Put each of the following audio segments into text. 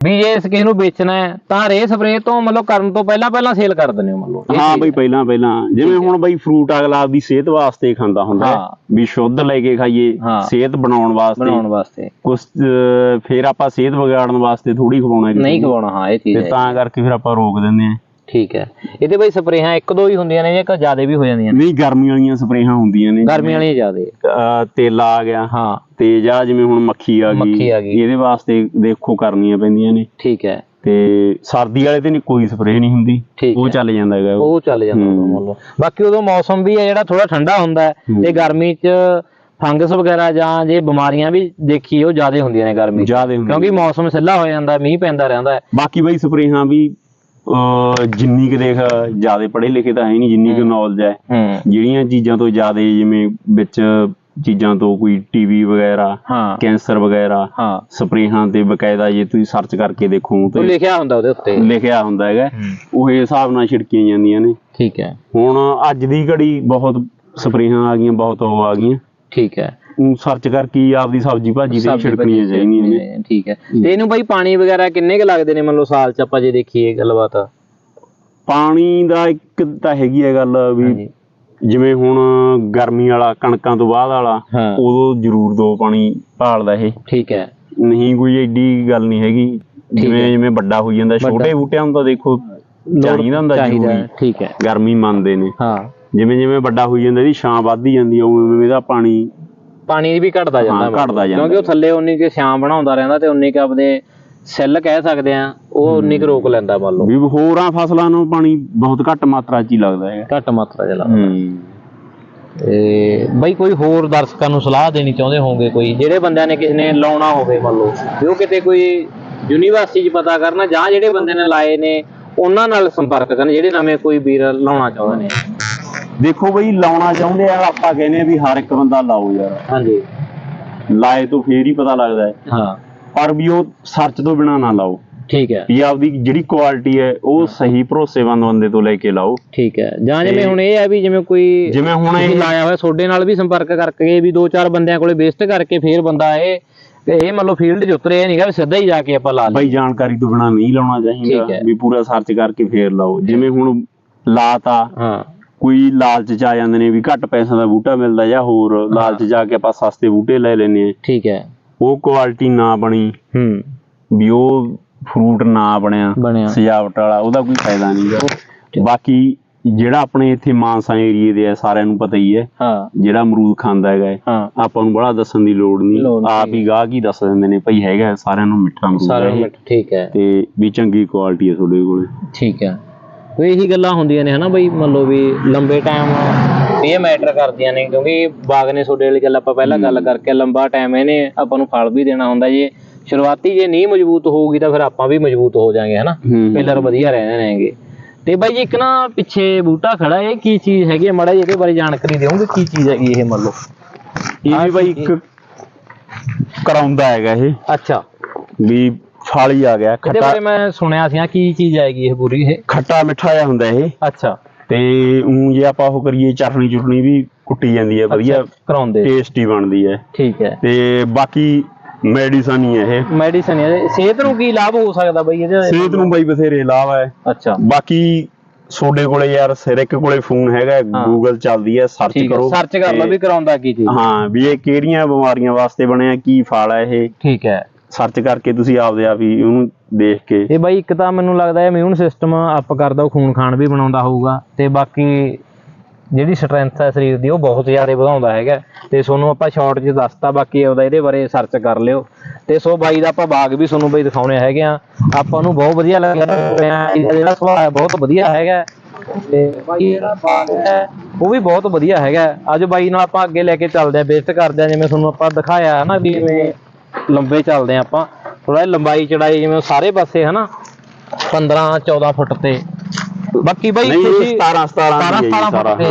ਵੀ ਜੇ ਇਸ ਕਿਸੇ ਨੂੰ ਵੇਚਣਾ ਹੈ ਤਾਂ ਰੇ ਸਪਰੇ ਤੋਂ ਮਤਲਬ ਕਰਨ ਤੋਂ ਪਹਿਲਾਂ ਪਹਿਲਾਂ ਸੇਲ ਕਰ ਦਿੰਦੇ ਹੋ ਇਹ ਹਾਂ ਬਈ ਹੈ। ਪਹਿਲਾਂ ਪਹਿਲਾਂ ਜਿਵੇਂ ਹੁਣ ਬਈ ਫਰੂਟ ਅਗਲਾ ਆਪਦੀ ਸਿਹਤ ਵਾਸਤੇ ਖਾਂਦਾ ਹੁੰਦਾ ਹੈ ਹਾਂ। ਵੀ ਸ਼ੁੱਧ ਲੈ ਕੇ ਖਾਈਏ ਹਾਂ। ਸਿਹਤ ਬਣਾਉਣ ਵਾਸਤੇ ਬਣਾਉਣ ਵਾਸਤੇ ਅਹ, ਫਿਰ ਆਪਾਂ ਸਿਹਤ ਵਿਗਾੜਨ ਵਾਸਤੇ ਥੋੜੀ ਖਵਾਉਣਾ ਨਹੀਂ। ਖਵਾਉਣਾ ਹਾਂ ਇਹ ਚੀਜ਼ ਹੈ ਤਾਂ ਕਰਕੇ ਫਿਰ ਆਪਾਂ ਰੋਕ ਦਿੰਦੇ ਆ ਠੀਕ ਹੈ। ਇਹਦੇ ਬਈ ਸਪਰੇਹਾਂ ਇੱਕ ਦੋ ਹੀ ਹੁੰਦੀਆਂ ਨੇ ਜਾਂ ਜ਼ਿਆਦਾ ਵੀ ਹੋ ਜਾਂਦੀਆਂ ਨੇ? ਨਹੀਂ ਗਰਮੀ ਵਾਲੀਆਂ ਸਪਰੇਹਾਂ ਹੁੰਦੀਆਂ ਨੇ। ਗਰਮੀ ਵਾਲੀਆਂ ਜ਼ਿਆਦਾ। ਅਹ, ਤੇਲਾ ਆ ਗਿਆ। ਹਾਂ। ਤੇ ਜਾਂ ਜਿਵੇਂ ਹੁਣ ਮੱਖੀ ਆ ਗਈ। ਮੱਖੀ ਆ ਗਈ। ਇਹਦੇ ਵਾਸਤੇ ਦੇਖੋ ਕਰਨੀਆਂ ਪੈਂਦੀਆਂ ਨੇ। ਠੀਕ ਹੈ। ਤੇ ਸਰਦੀ ਵਾਲੇ ਤੇ ਨਹੀਂ ਕੋਈ ਸਪਰੇਅ ਨਹੀਂ ਹੁੰਦੀ। ਠੀਕ ਉਹ ਹੈ। ਚੱਲ ਜਾਂਦਾ ਹੈਗਾ। ਉਹ। ਉਹ ਚੱਲ ਜਾਂਦਾ ਉਦੋਂ ਹੂੰ। ਮੰਨ ਲਓ ਬਾਕੀ ਉਦੋਂ ਮੌਸਮ ਵੀ ਹੈ ਜਿਹੜਾ ਥੋੜਾ ਠੰਡਾ ਹੁੰਦਾ ਹੈ। ਹੂੰ। ਤੇ ਗਰਮੀ 'ਚ ਫੰਗਸ ਵਗੈਰਾ ਜਾਂ ਜੇ ਬਿਮਾਰੀਆਂ ਵੀ ਦੇਖੀ ਉਹ ਜ਼ਿਆਦਾ ਹੁੰਦੀਆਂ ਨੇ ਗਰਮੀ 'ਚ। ਜ਼ਿਆਦੇ ਕਿਉਂਕਿ ਮੌਸਮ ਸਿੱਲਾ ਹੋ ਜਾਂਦਾ ਮੀਂਹ ਪੈਂਦਾ ਰਹਿੰਦਾ ਹੈ। ਬਾਕੀ ਬਈ ਸਪਰੇਹਾਂ ਵੀ ਅਹ, ਜਿੰਨੀ ਕੁ ਦੇਖ ਜਿਆਦੇ ਪੜ੍ਹੇ ਲਿਖੇ ਤਾਂ ਹੈ ਨਹੀਂ ਜਿੰਨੀ ਕੁ ਨੌਲੇਜ ਹੈ। ਹੂੰ। ਜਿਹੜੀਆਂ ਚੀਜ਼ਾਂ ਤੋਂ ਜਿਆਦੇ ਜਿਵੇਂ ਵਿੱਚ ਚੀਜ਼ਾਂ ਤੋਂ ਕੋਈ ਟੀਵੀ ਵਗੈਰਾ ਹਾਂ। ਕੈਂਸਰ ਵਗੈਰਾ ਹਾਂ। ਸਪਰੇਹਾਂ ਤੇ ਬਕਾਇਦਾ ਜੇ ਤੁਸੀਂ ਸਰਚ ਕਰਕੇ ਦੇਖੋ ਉਹ ਤੇ ਲਿਖਿਆ ਹੁੰਦਾ ਉਹਦੇ ਉੱਤੇ। ਲਿਖਿਆ ਹੁੰਦਾ ਹੈਗਾ। ਉਹ ਹਿਸਾਬ ਨਾਲ ਛਿੜਕੀਆਂ ਜਾਂਦੀਆਂ ਨੇ। ਠੀਕ ਹੈ। ਹੁਣ ਅੱਜ ਦੀ ਘੜੀ ਬਹੁਤ ਸਪਰੇਹਾਂ ਆ ਗਈਆਂ ਬਹੁਤ ਉਹ ਆ ਗਈਆਂ। ਠੀਕ ਹੈ। ਸਰਚ ਕਰਕੇ ਹੀ ਆਪਦੀ ਸਬਜ਼ੀ ਭਾਜੀ ਸਬਜ਼ੀ ਛਿੜਕਣੀਆਂ ਭਾਜੀ ਚਾਹੀਦੀਆਂ ਨੇ ਠੀਕ ਹੈ। ਤੇ ਇਹਨੂੰ ਬਾਈ ਪਾਣੀ ਵਗੈਰਾ ਕਿੰਨੇ ਕ ਲੱਗਦੇ ਨੇ? ਮੰਨ ਲਓ ਸਾਲ 'ਚ ਆਪਾਂ ਜੇ ਦੇਖੀਏ ਗੱਲਬਾਤ। ਪਾਣੀ ਦਾ ਇੱਕ ਤਾਂ ਹੈਗੀ ਹੈ ਗੱਲ ਵੀ। ਜਿਵੇਂ ਹੁਣ ਗਰਮੀ ਵਾਲਾ ਕਣਕਾਂ ਤੋਂ ਬਾਅਦ ਵਾਲਾ ਹਾਂ। ਉਦੋਂ ਜ਼ਰੂਰ ਦੋ ਪਾਣੀ ਭਾਲਦਾ ਇਹ। ਠੀਕ ਹੈ। ਨਹੀਂ ਕੋਈ ਐਡੀ ਗੱਲ ਨਹੀਂ ਹੈਗੀ। ਜਿਵੇਂ ਜਿਵੇਂ ਵੱਡਾ ਹੋਈ ਜਾਂਦਾ ਛੋਟੇ ਬੂਟਿਆਂ ਨੂੰ ਤਾਂ ਦੇਖੋ ਚਾਹੀਦਾ ਹੁੰਦਾ ਚਾਹੀਦਾ ਜ਼ਰੂਰੀ ਹੈ, ਠੀਕ ਹੈ। ਗਰਮੀ ਮੰਨਦੇ ਨੇ। ਹਾਂ। ਜਿਵੇਂ ਜਿਵੇਂ ਵੱਡਾ ਹੋਈ ਜਾਂਦਾ ਇਹਦੀ ਛਾਂ ਵੱਧਦੀ ਜਾਂਦੀ ਹੈ ਉਵੇਂ ਉਵੇਂ ਇਹਦਾ ਪਾਣੀ ਪਾਣੀ ਵੀ ਘਟਦਾ ਜਾਂਦਾ ਹਾਂ, ਘਟਦਾ ਜਾਂਦਾ। ਕਿਉਂਕਿ ਉਹ ਥੱਲੇ ਉਨੀ ਕਿ ਛਾਂ ਬਣਾਉਂਦਾ ਰਹਿੰਦਾ ਤੇ ਉਨੀ ਕਿ ਆਪਦੇ ਸੈੱਲ ਕਹਿ ਸਕਦੇ ਆ ਉਹ ਉਨੀ ਕੁ ਰੋਕ ਲੈਂਦਾ ਮੰਨ ਲਓ। ਵੀ ਹੋਰਾਂ ਫਸਲਾਂ ਨੂੰ ਪਾਣੀ ਬਹੁਤ ਘੱਟ ਮਾਤਰਾ 'ਚ ਹੀ ਲੱਗਦਾ ਹੈ ਘੱਟ ਮਾਤਰਾ ਚ ਲੱਗਦਾ। ਹੂੰ। ਤੇ ਬਈ ਕੋਈ ਹੋਰ ਦਰਸ਼ਕਾਂ ਨੂੰ ਸਲਾਹ ਦੇਣੀ ਚਾਹੁੰਦੇ ਹੋਵੋਗੇ ਕੋਈ? ਜਿਹੜੇ ਬੰਦਿਆਂ ਨੇ ਕਿਸੇ ਨੇ ਲਾਉਣਾ ਹੋਵੇ ਮੰਨ ਲਓ। ਵੀ ਉਹ ਕਿਤੇ ਕੋਈ ਯੂਨੀਵਰਸਿਟੀ 'ਚ ਪਤਾ ਕਰਨਾ ਜਾਂ ਜਿਹੜੇ ਬੰਦੇ ਨੇ ਲਾਏ ਨੇ ਉਹਨਾਂ ਨਾਲ ਸੰਪਰਕ ਕਰਨ ਜਿਹੜੇ ਨਵੇਂ ਕੋਈ ਵੀਰ ਲਾਉਣਾ ਚਾਹੁੰਦੇ ਨੇ। ਦੇਖੋ ਬਈ ਲਾਉਣਾ ਚਾਹੁੰਦੇ ਆ ਆਪਾਂ ਕਹਿੰਦੇ ਆ ਵੀ ਹਰ ਇੱਕ ਬੰਦਾ ਲਾਓ ਯਾਰ। ਹਾਂਜੀ। ਲਾਏ ਤੋਂ ਫੇਰ ਹੀ ਪਤਾ ਲੱਗਦਾ ਹੈ। ਹਾਂ। ਪਰ ਵੀ ਉਹ ਸਰਚ ਤੋਂ ਬਿਨਾ ਨਾ ਲਾਓ। ਠੀਕ ਹੈ। ਵੀ ਆਪਦੀ ਜਿਹੜੀ ਕੁਆਲਿਟੀ ਹੈ ਉਹ ਸਹੀ ਭਰੋਸੇਮੰਦ ਬੰਦੇ ਤੋਂ ਲੈ ਕੇ ਲਾਓ। ਠੀਕ ਹੈ। ਜਾਂ ਜਿਵੇਂ ਹੁਣ ਇਹ ਹੈ ਵੀ ਜਿਵੇਂ ਕੋਈ ਜਿਵੇਂ ਹੁਣ ਇਹ ਲਾਇਆ ਹੋਇਆ ਤੁਹਾਡੇ ਨਾਲ ਵੀ ਸੰਪਰਕ ਕਰਕੇ ਵੀ ਦੋ ਚਾਰ ਬੰਦਿਆਂ ਕੋਲੇ ਬੇਸਟ ਕਰਕੇ ਫੇਰ ਬੰਦਾ ਇਹ ਤੇ ਇਹ ਮੰਨ ਲਓ ਫੀਲਡ 'ਚ ਉਤਰੇ ਨਹੀਂਗਾ ਵੀ ਸਿੱਧਾ ਹੀ ਜਾ ਕੇ ਆਪਾਂ ਲਾ ਲਈ ਬਈ ਜਾਣਕਾਰੀ ਤੋਂ ਬਿਨਾ ਨਹੀਂ ਲਾਉਣਾ। ਚਾਹੀਦਾ। ਵੀ ਪੂਰਾ ਸਰਚ ਕਰਕੇ ਫੇਰ ਲਾਓ। ਜਿਵੇਂ ਹੁਣ ਲਾਤਾ। ਹਾਂ। ਕੋਈ ਲਾਲਚ ਚ ਆ ਜਾਂਦੇ ਨੇ ਵੀ ਘੱਟ ਪੈਸਿਆਂ ਦਾ ਬੂਟਾ ਮਿਲਦਾ ਜਾਂ ਹੋਰ ਲਾਲਚ ਜਾ ਕੇ ਆਪਾਂ ਸਸਤੇ ਬੂਟੇ ਲੈ ਲੈਨੇ ਆ ਠੀਕ ਹੈ। ਉਹ ਕੁਆਲਿਟੀ ਨਾ ਬਣੀ। ਹੂੰ। ਵੀ ਉਹ ਫਰੂਟ ਨਾ ਬਣਿਆ ਸਜਾਵਟ ਵਾਲਾ ਉਹਦਾ ਕੋਈ ਫਾਇਦਾ ਨਹੀਂਗਾ ਬਾਕੀ ਜਿਹੜਾ ਆਪਣੇ ਇੱਥੇ ਮਾਨਸਾ ਏਰੀਏ ਦੇ ਆ ਸਾਰਿਆਂ ਨੂੰ ਪਤਾ ਹੀ ਹੈ। ਹਾਂ। ਜਿਹੜਾ ਅਮਰੂਦ ਖਾਂਦਾ ਹੈਗਾ ਆਪਾਂ ਨੂੰ ਬੜਾ ਦੱਸਣ ਦੀ ਲੋੜ ਨਹੀਂ। ਨਹੀਂ। ਆਪ ਹੀ ਗਾਹਕ ਹੀ ਦੱਸ ਦਿੰਦੇ ਨੇ ਭਈ ਹੈਗਾ ਸਾਰਿਆਂ ਨੂੰ ਮਿੱਠਾ ਅਮਰੂਦ ਸਾਰਿਆਂ ਨੂੰ ਇਹ, ਠੀਕ ਹੈ। ਤੇ ਵੀ ਚੰਗੀ ਕੁਆਲਿਟੀ ਹੈ ਤੁਹਾਡੇ ਕੋਲੇ। ਠੀਕ ਹੈ। ਕੋਈ ਇਹੀ ਗੱਲਾਂ ਹੁੰਦੀਆਂ ਨੇ ਹਨਾ ਬਈ? ਮੰਨ ਲਓ ਵੀ ਲੰਬੇ ਟਾਈਮ ਇਹ ਮੈਟਰ ਕਰਦੀਆਂ ਨੇ ਕਿਉਂਕਿ ਬਾਗ ਨੇ ਤੁਹਾਡੇ ਵਾਲੀ ਗੱਲ ਆਪਾਂ ਪਹਿਲਾਂ ਗੱਲ ਕਰਕੇ ਲੰਬਾ ਟਾਈਮ ਇਹਨੇ ਆਪਾਂ ਨੂੰ ਫਲ ਵੀ ਦੇਣਾ ਹੁੰਦਾ ਜੇ। ਸ਼ੁਰੂਆਤੀ ਜੇ ਨਹੀਂ ਮਜ਼ਬੂਤ ਹੋਊਗੀ ਤਾਂ ਫਿਰ ਆਪਾਂ ਵੀ ਮਜ਼ਬੂਤ ਹੋ ਜਾਾਂਗੇ ਹਨਾ? ਪਿਲਰ ਵਧੀਆ ਰਹਿਣੇ ਨੇਗੇ। ਤੇ ਬਾਈ ਜੀ ਇੱਕ ਨਾ ਪਿੱਛੇ ਬੂਟਾ ਖੜਾ ਇਹ ਕੀ ਚੀਜ਼ ਹੈਗੀ ਹੈ ਮਾੜਾ ਜਿਹਾ ਇਹਦੇ ਬਾਰੇ ਜਾਣਕਾਰੀ ਦਿਓਗੇ ਕੀ ਚੀਜ਼ ਹੈਗੀ ਇਹ ਮੰਨ ਲਓ? ਇਹ ਵੀ ਬਾਈ ਇੱਕ ਕਰਾਉਂਦਾ ਹੈਗਾ ਇਹ। ਅੱਛਾ। ਵੀ ਫਲ ਆ ਗਿਆ ਇਹਦੇ ਖੱਟਾ ਬਾਰੇ ਮੈਂ ਸੁਣਿਆ ਸੀ ਕੀ ਚੀਜ਼ ਆਏਗੀ ਇਹ ਪੂਰੀ ਇਹ? ਖੱਟਾ ਮਿੱਠਾ ਜਿਹਾ ਹੁੰਦਾ ਇਹ। ਅੱਛਾ। ਤੇ ਉਹ ਜੇ ਆਪਾਂ ਉਹ ਕਰੀਏ ਚਟਣੀ ਚੁਟਣੀ ਵੀ ਕੁੱਟੀ ਜਾਂਦੀ ਹੈ ਵਧੀਆ ਕਰਾਉਂਦੇ। ਟੇਸਟੀ ਬਣਦੀ ਹੈ। ਠੀਕ ਹੈ। ਤੇ ਬਾਕੀ ਮੈਡੀਸਨ ਹੀ ਹੈ ਇਹ। ਮੈਡੀਸਨ ਹੈ ਸਿਹਤ ਨੂੰ ਕੀ ਲਾਭ ਹੋ ਸਕਦਾ ਬਈ ਇਹਦੇ? ਸਿਹਤ ਨੂੰ ਬਾਈ ਬਥੇਰੇ ਲਾਭ ਹੈ। ਅੱਛਾ। ਬਾਕੀ ਤੁਹਾਡੇ ਕੋਲੇ ਯਾਰ ਸਿਰ ਇੱਕ ਕੋਲੇ ਫੋਨ ਹੈਗਾ ਹਾਂ। ਗੂਗਲ ਚੱਲਦੀ ਹੈ ਸਰਚ ਠੀਕ ਹੈ ਕਰੋ। ਸਰਚ ਕਰ ਲਓ ਤੇ- ਵੀ ਕਰਾਉਂਦਾ ਕੀ ਚੀਜ਼। ਹਾਂ ਵੀ ਇਹ ਕਿਹੜੀਆਂ ਬਿਮਾਰੀਆਂ ਵਾਸਤੇ ਬਣਿਆ ਕੀ ਫਲ ਹੈ ਇਹ। ਠੀਕ ਹੈ। ਸਰਚ ਕਰਕੇ ਤੁਸੀਂ ਆਪਦੇ ਆਪ ਹੀ ਉਹਨੂੰ ਦੇਖ ਕੇ। ਇਹ ਬਾਈ ਇੱਕ ਤਾਂ ਮੈਨੂੰ ਲੱਗਦਾ ਹੈ ਇਮਿਊਨ ਸਿਸਟਮ ਅਪ ਕਰਦਾ, ਉਹ ਖੂਨ ਖਾਨ ਵੀ ਬਣਾਉਂਦਾ ਹੋਊਗਾ ਤੇ ਬਾਕੀ ਜਿਹੜੀ ਸਟਰੈਂਥ ਹੈ ਸਰੀਰ ਦੀ, ਉਹ ਬਹੁਤ ਜ਼ਿਆਦਾ ਵਧਾਉਂਦਾ ਹੈਗਾ। ਤੇ ਤੁਹਾਨੂੰ ਆਪਾਂ ਸ਼ਾਰਟ 'ਚ ਦੱਸਤਾ, ਬਾਕੀ ਉਹਦਾ ਇਹਦੇ ਬਾਰੇ ਸਰਚ ਕਰ ਲਿਓ। ਤੇ ਸੋ ਬਾਈ ਦਾ ਆਪਾਂ ਬਾਗ ਵੀ ਤੁਹਾਨੂੰ ਬਈ ਦਿਖਾਉਣੇ ਹੈਗੇ ਆ। ਆਪਾਂ ਨੂੰ ਬਹੁਤ ਵਧੀਆ ਲੱਗਿਆ। ਇਹਦਾ ਜਿਹੜਾ ਸੁਭਾਅ ਹੈ ਬਹੁਤ ਵਧੀਆ ਹੈਗਾ। ਤੇ ਬਾਈ ਜਿਹੜਾ ਬਾਗ ਹੈ, ਉਹ ਵੀ ਬਹੁਤ ਵਧੀਆ ਹੈਗਾ। ਅੱਜ ਬਾਈ ਨਾਲ ਆਪਾਂ ਅੱਗੇ ਲੈ ਕੇ ਚੱਲਦੇ ਆ ਬੇਸਟ ਕਰਦੇ ਆ। ਜਿਵੇਂ ਤੁਹਾਨੂੰ ਆਪਾਂ ਦਿਖਾਇਆ ਹੈ ਨਾ ਵੀ ਜਿਵੇਂ ਲੰਬੇ ਚੱਲਦੇ ਆ ਆਪਾਂ। ਥੋੜਾ ਲੰਬਾਈ ਚੜਾਈ ਜਿਵੇਂ ਸਾਰੇ ਪਾਸੇ ਹਨਾ 15 14 ਫੁੱਟ ਤੇ। ਬਾਕੀ ਬਾਈ ਖੁਸ਼ੀ 17 17 17 ਦੀ ਹੈ ਜੀ 17 ਸਾਰਾ ਫੁੱਟ ਤੇ ਜੀ।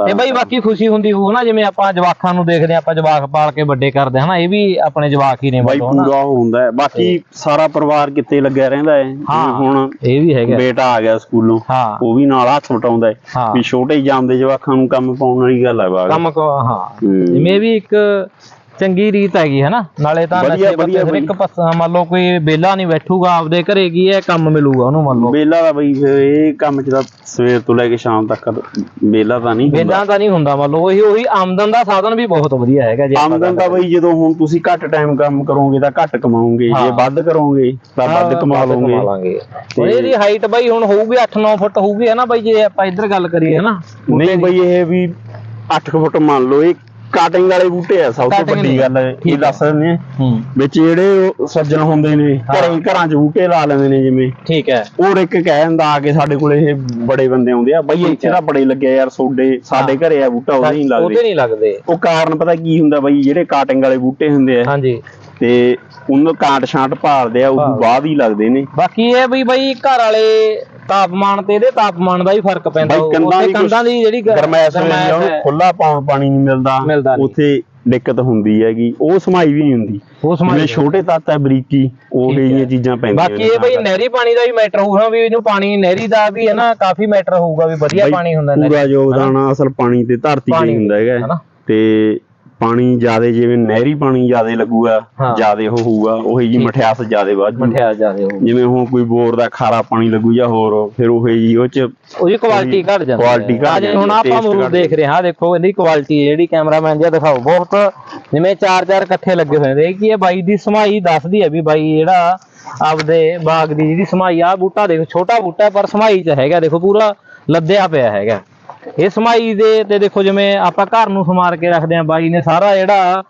ਹਾਂ, ਤੇ ਬਾਈ ਬਾਕੀ ਖੁਸ਼ੀ ਹੁੰਦੀ ਹੋਊ ਨਾ ਜਿਵੇਂ ਆਪਾਂ ਜਵਾਕਾਂ ਨੂੰ ਦੇਖਦੇ ਆਪਾਂ ਜਵਾਕ ਪਾਲ ਕੇ ਵੱਡੇ ਕਰਦੇ ਹਨਾ ਇਹ ਵੀ ਆਪਣੇ ਜਵਾਕ ਹੀ ਨੇ ਬਾਈ ਪੂਰਾ ਹੁੰਦਾ ਹੈ। ਬਾਕੀ ਸਾਰਾ ਪਰਿਵਾਰ ਕਿੱਤੇ ਲੱਗਿਆ ਰਹਿੰਦਾ ਹੈ। ਹਾਂ। ਹੁਣ ਇਹ ਵੀ ਹੈਗਾ। ਬੇਟਾ ਆ ਗਿਆ ਸਕੂਲੋਂ ਉਹ ਵੀ ਨਾਲ ਹੱਥ ਵਟਾਉਂਦਾ ਹੈ। ਵੀ ਛੋਟੇ ਹੀ ਜਾਂਦੇ ਜਵਾਕਾਂ ਨੂੰ ਕੰਮ ਪਾਉਣ ਵਾਲੀ ਗੱਲ ਹੈ ਬਾਗ ਕੰਮ ਹਾਂ। ਜਿਵੇਂ ਇਹ ਵੀ ਇੱਕ ਚੰਗੀ ਰੀਤ ਹੈਗੀ ਹੈ ਨਾ ਨਾਲੇ ਤਾਂ ਵਧੀਆ, ਨਸ਼ੇ ਵਧੀਆ ਸਿਰ ਇੱਕ ਪਾਸਾ ਮੰਨ ਲਓ ਕੋਈ ਬੇਲਾ ਨਹੀਂ ਬੈਠੂਗਾ ਆਪਦੇ ਘਰੇ ਕੀ ਹੈ ਕੰਮ ਮਿਲੂਗਾ ਉਹਨੂੰ ਮੰਨ ਲਓ? ਬੇਲਾ ਦਾ ਬਈ ਫਿਰ ਇਹ ਕੰਮ ਚ ਤਾਂ ਸਵੇਰ ਤੋਂ ਲੈ ਕੇ ਸ਼ਾਮ ਤੱਕ ਬੇਲਾ ਤਾਂ ਨਹੀਂ ਹੁੰਦਾ। ਬੇਲਾ ਤਾਂ ਨਹੀਂ ਹੁੰਦਾ ਮੰਨ ਲਓ ਉਹੀ ਉਹੀ ਆਮਦਨ ਦਾ ਸਾਧਨ ਵੀ ਬਹੁਤ ਵਧੀਆ ਹੈਗਾ ਜੇ ਆਪਾਂ ਆਮਦਨ ਤਾਂ ਗੱਲ ਬਈ ਜਦੋਂ ਹੁਣ ਤੁਸੀਂ ਘੱਟ ਟਾਈਮ ਕੰਮ ਕਰੋਗੇ ਤਾਂ ਘੱਟ ਕਮਾਓਗੇ ਜੇ ਹਾਂ। ਵੱਧ ਕਰੋਗੇ ਤਾਂ ਵੱਧ ਹਾਂ, ਕਮਾ ਲਓਗੇ। ਲਾਂਗੇ। ਹੁਣ ਇਹਦੀ ਹਾਈਟ ਬਾਈ ਹੁਣ ਹੋਊਗੀ 8-9 ਫੁੱਟ ਹੋਊਗੀ ਹੈ ਨਾ ਬਾਈ ਜੇ ਆਪਾਂ ਇੱਧਰ ਗੱਲ ਕਰੀਏ ਹੈ ਨਾ ਨਹੀਂ ਬਈ ਇਹ ਵੀ 8 ਫੁੱਟ ਮੰਨ ਲਓ ਇਹ ਕਾਟਿੰਗ ਵਾਲੇ ਬੂਟੇ ਆ ਸਭ ਤੋਂ Cutting ਵੱਡੀ। ਗੱਲ ਇਹ ਠੀਕ ਦੱਸ ਦਿੰਦੇ ਆ। ਹੂੰ। ਵਿੱਚ ਜਿਹੜੇ ਉਹ ਸੱਜਣ ਹੁੰਦੇ ਨੇ ਘਰੇ ਘਰਾਂ 'ਚ ਬੂਟੇ ਲਾ ਲੈਂਦੇ ਨੇ ਜਿਵੇਂ। ਠੀਕ ਹੈ। ਹੋਰ ਇੱਕ ਕਹਿ ਦਿੰਦਾ ਆ ਕੇ ਸਾਡੇ ਕੋਲੇ ਇਹ ਬੜੇ ਬੰਦੇ ਆਉਂਦੇ ਆ ਬਈ ਇੱਥੇ ਤਾਂ ਬੜੇ ਲੱਗੇ ਯਾਰ ਸੋਡੇ ਸਾਡੇ ਘਰੇ ਆ ਬੂਟਾ ਉਹਦੇ ਨਹੀਂ ਉਹਦੇ ਲੱਗਦੇ ਨਹੀਂ ਲੱਗਦੇ। ਉਹ ਕਾਰਨ ਪਤਾ ਕੀ ਹੁੰਦਾ ਬਈ ਜਿਹੜੇ ਕਾਟਿੰਗ ਵਾਲੇ ਬੂਟੇ ਹੁੰਦੇ ਆ ਹਾਂਜੀ। ਤੇ ਉਹਨੂੰ ਕਾਟ ਛਾਂਟ ਭਾਲਦੇ ਆ ਤੋਂ ਬਾਅਦ ਹੀ ਲੱਗਦੇ ਨੇ। ਬਾਕੀ ਇਹ ਵੀ ਬਈ ਘਰ ਵਾਲੇ ਤਾਪਮਾਨ ਤੇ ਇਹਦੇ ਤਾਪਮਾਨ ਦਾ ਵੀ ਫ਼ਰਕ ਪੈਂਦਾ। ਉੱਥੇ ਕੰਧਾਂ ਦੀ ਜਿਹੜੀ ਗਰਮੈਸ਼ ਗਰਮੈਸ਼ ਉਹਨੂੰ ਖੁੱਲਾ ਪਾਉਣ ਪਾਣੀ ਨਹੀਂ ਮਿਲਦਾ। ਉੱਥੇ ਦਿੱਕਤ ਹੁੰਦੀ ਹੈਗੀ। ਉਹ ਸਮਾਈ ਵੀ ਨਹੀਂ ਹੁੰਦੀ। ਉਹ ਸਮਾਈ ਛੋਟੇ ਤੱਤ ਹੈ ਬਰੀਕੀ ਉਹ ਹੈ। ਚੀਜ਼ਾਂ ਪੈਂਦੀਆਂ ਬਾਕੀ ਇਹ ਬਈ ਨਹਿਰੀ ਪਾਣੀ ਦਾ ਵੀ ਮੈਟਰ ਹੋਊਗਾ ਵੀ ਇਹਨੂੰ ਪਾਣੀ ਨਹਿਰੀ ਦਾ ਵੀ ਹੈ ਨਾ ਕਾਫੀ ਮੈਟਰ ਹੋਊਗਾ ਵੀ ਵਧੀਆ ਪਾਣੀ ਹੁੰਦਾ ਨਹਿਰੀ। ਪੂਰਾ ਯੋਗਦਾਨ ਅਸਲ ਪਾਣੀ ਤੇ ਧਰਤੀ ਤੇ ਹੁੰਦਾ ਹੈਗਾ? ਤੇ ਪਾਣੀ ਜਿਆਦੇ ਜਿਵੇਂ ਨਹਿਰੀ ਪਾਣੀ ਜਿਆਦੇ ਲੱਗੂਗਾ ਹਾਂ। ਜਿਆਦੇ ਉਹ ਹੋਊਗਾ ਉਹੀ ਜੀ। ਮਠਿਆਸ ਜਿਆਦੇ ਵੱਧ ਜੂ। ਮਠਿਆ ਜਾਦੇ ਹੋਊ ਜਿਵੇਂ ਹੁਣ ਕੋਈ ਬੋਰ ਦਾ ਖਾਰਾ ਪਾਣੀ ਲੱਗੂ ਜਾਂ ਹੋਰ ਫਿਰ ਉਹ ਜੀ ਉਹ ਚ ਉਹਦੀ ਕੁਆਲਿਟੀ ਘਟ ਜਾਂਦੀ Quality ਘੱਟ ਅੱਜ ਜਾਂਦੀ ਹੁਣ ਹੈ, ਆਪਾਂ taste ਘੱਟ ਦੇਖ ਰਹੇ ਹਾਂ ਦੇਖੋ ਇਹਦੀ ਕੁਆਲਿਟੀ ਜਿਹੜੀ ਕੈਮਰਾਮੈਨ ਜਿਹਾ ਦਿਖਾਓ। ਬਹੁਤ ਜਿਵੇਂ ਚਾਰ ਚਾਰ ਇਕੱਠੇ ਲੱਗੇ ਹੋਏ ਨੇ। ਇਹ ਕੀ ਹੈ? ਬਾਈ ਦੀ ਸਮਾਈ ਦੱਸਦੀ ਹੈ ਵੀ ਬਾਈ ਜਿਹੜਾ ਆਪਦੇ ਬਾਗ ਦੀ ਜਿਹੜੀ ਸਮਾਈ ਆ ਬੂਟਾ ਦੇਖੋ ਛੋਟਾ ਬੂਟਾ ਹੈ, ਪਰ ਸਮਾਈ ਚ ਹੈਗਾ। ਦੇਖੋ ਪੂਰਾ ਲੱਦਿਆ ਪਿਆ ਹੈਗਾ। ਇਹ ਸਮਾਈ ਦੇ ਤੇ ਦੇਖੋ ਜਿਵੇਂ ਆਪਾਂ ਘਰ ਨੂੰ ਸਮਾਰ ਕੇ ਰੱਖਦੇ ਆ ਬਾਈ ਨੇ ਸਾਰਾ ਜਿਹੜਾ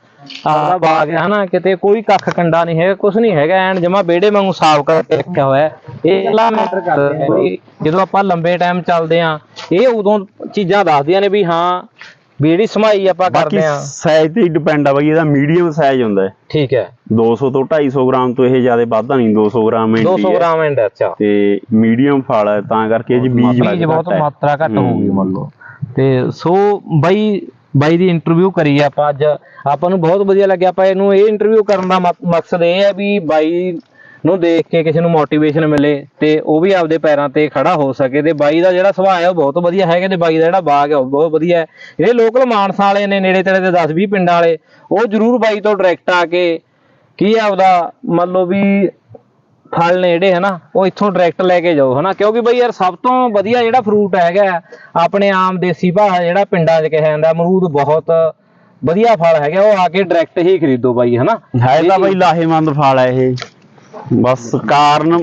ਆਪਦਾ ਬਾਗ ਹੈ ਹਨਾ, ਕਿਤੇ ਕੋਈ ਕੱਖ ਕੰਡਾ ਨਹੀਂ ਹੈਗਾ ਕੁਝ ਨਹੀਂ ਹੈਗਾ, ਐਨ ਜਮਾ ਬੇੜੇ ਵਾਂਗੂ ਸਾਫ਼ ਕਰਕੇ ਰੱਖਿਆ ਹੋਇਆ ਇਹ ਗੱਲਾਂ ਮੈਟਰ ਕਰਦੇ ਜਦੋਂ ਆਪਾਂ ਲੰਬੇ ਟਾਈਮ ਚੱਲਦੇ ਆ ਇਹ ਉਦੋਂ ਚੀਜ਼ਾਂ ਦੱਸਦੀਆਂ ਨੇ ਵੀ ਹਾਂ ਵੀ ਜਿਹੜੀ ਸਮਾਈ ਆਪਾਂ ਬਾਕੀ ਕਰਦੇ ਆ ਸਾਈਜ਼ ਤੇ ਡਿਪੈਂਡ ਆ ਬਈ ਇਹਦਾ ਮੀਡੀਅਮ ਸਾਈਜ਼ ਹੁੰਦਾ ਹੈ। ਠੀਕ ਹੈ। 200 ਤੋਂ 250 ਗ੍ਰਾਮ ਤੋਂ ਇਹ ਜ਼ਿਆਦਾ ਵੱਧਦਾ ਨਹੀਂ 200 ਗ੍ਰਾਮ ਹੀ। 200 ਗ੍ਰਾਮ ਐਂਡ ਅੱਛਾ। ਤੇ ਮੀਡੀਅਮ ਫਲ ਹੈ ਤਾਂ ਕਰਕੇ ਇਹ 'ਚ ਬੀਜ ਬੀਜ ਬਹੁਤ ਘੱਟ ਹੈ। ਮਾਤਰਾ ਘੱਟ ਹੂੰ। ਹੋਊਗੀ ਮੰਨ ਲਓ। ਤੇ ਸੋ ਬਾਈ ਬਾਈ ਦੀ ਇੰਟਰਵਿਊ ਕਰੀ ਆਪਾਂ ਅੱਜ। ਆਪਾਂ ਨੂੰ ਬਹੁਤ ਵਧੀਆ ਲੱਗਿਆ ਆਪਾਂ ਇਹਨੂੰ ਇਹ ਇੰਟਰਵਿਊ ਕਰਨ ਦਾ ਮਕ- ਮਕਸਦ ਇਹ ਹੈ ਵੀ ਬਾਈ ਨੂੰ ਦੇਖ ਕੇ ਕਿਸੇ ਨੂੰ ਮੋਟੀਵੇਸ਼ਨ ਮਿਲੇ ਤੇ ਉਹ ਵੀ ਆਪਦੇ ਪੈਰਾਂ ਤੇ ਖੜਾ ਹੋ ਸਕੇ ਤੇ ਬਾਈ ਦਾ ਜਿਹੜਾ ਸੁਭਾਅ ਹੈ ਉਹ ਬਹੁਤ ਵਧੀਆ ਹੈਗਾ ਤੇ ਬਾਈ ਦਾ ਜਿਹੜਾ ਬਾਗ ਹੈ ਉਹ ਬਹੁਤ ਵਧੀਆ ਹੈ। ਜਿਹੜੇ ਲੋਕਲ ਮਾਨਸਾ ਵਾਲੇ ਨੇ ਨੇੜੇ ਤੇੜੇ ਦੇ 10 20 ਪਿੰਡਾਂ ਵਾਲੇ ਉਹ ਜਰੂਰ ਬਾਈ ਤੋਂ ਡਾਇਰੈਕਟ ਆ ਕੇ ਕੀ ਆਪਦਾ ਮੰਨ ਲਓ ਵੀ ਫਲ ਨੇ ਜਿਹੜੇ ਹਨਾ ਉਹ ਇੱਥੋਂ ਡਾਇਰੈਕਟ ਲੈ ਕੇ ਜਾਓ ਹਨਾ। ਕਿਉਂਕਿ ਬਈ ਯਾਰ ਸਭ ਤੋਂ ਵਧੀਆ ਜਿਹੜਾ ਫਰੂਟ ਹੈਗਾ ਆਪਣੇ ਆਮ ਦੇਸੀ ਭਾਅ ਜਿਹੜਾ ਪਿੰਡਾਂ 'ਚ ਕਿਹਾ ਜਾਂਦਾ ਅਮਰੂਦ ਬਹੁਤ ਵਧੀਆ ਫਲ ਹੈਗਾ ਉਹ ਆ ਕੇ ਡਾਇਰੈਕਟ ਹੀ ਖਰੀਦੋ ਬਾਈ ਹਨਾ। ਹੈ ਤਾਂ ਬਈ ਲਾਹੇਮੰਦ ਫਲ ਹੈ ਇਹ। ਬਸ ਕਾਰਨ